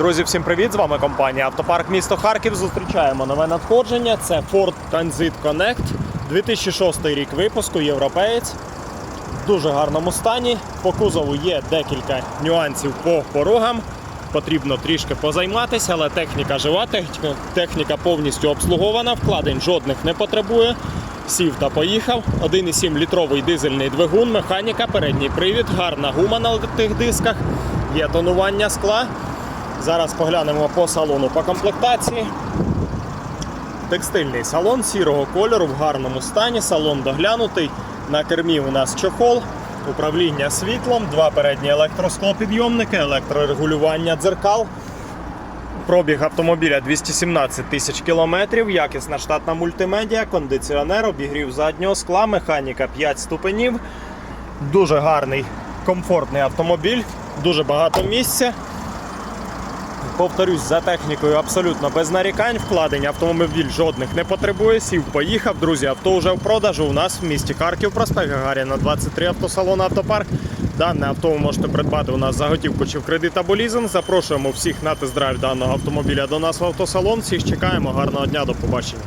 Друзі, всім привіт! З вами компанія Автопарк місто Харків. Зустрічаємо нове надходження. Це Ford Transit Connect 2006 рік випуску, європеєць. В дуже гарному стані. По кузову є декілька нюансів по порогам. Потрібно трішки позайматися, але техніка жива, техніка, повністю обслугована, вкладень жодних не потребує. Сів та поїхав. 1,7 літровий дизельний двигун, механіка, передній привід, гарна гума на тих дисках, є тонування скла. Зараз поглянемо по салону по комплектації. Текстильний салон сірого кольору в гарному стані. Салон доглянутий. На кермі у нас чохол, управління світлом, два передні електросклопідйомники, електрорегулювання дзеркал. Пробіг автомобіля 217 тисяч кілометрів, якісна штатна мультимедіа, кондиціонер, обігрів заднього скла, механіка 5 ступенів. Дуже гарний, комфортний автомобіль, дуже багато місця. Повторюсь, за технікою абсолютно без нарікань. Вкладень автомобіль жодних не потребує. Сів, поїхав. Друзі, авто вже в продажу. У нас в місті Харків, проспект Гагаріна, 23 автосалон Автопарк. Дане авто ви можете придбати у нас за готівку чи в кредит або лізинг. Запрошуємо всіх на тест-драйв даного автомобіля до нас в автосалон. Всіх чекаємо. Гарного дня, до побачення.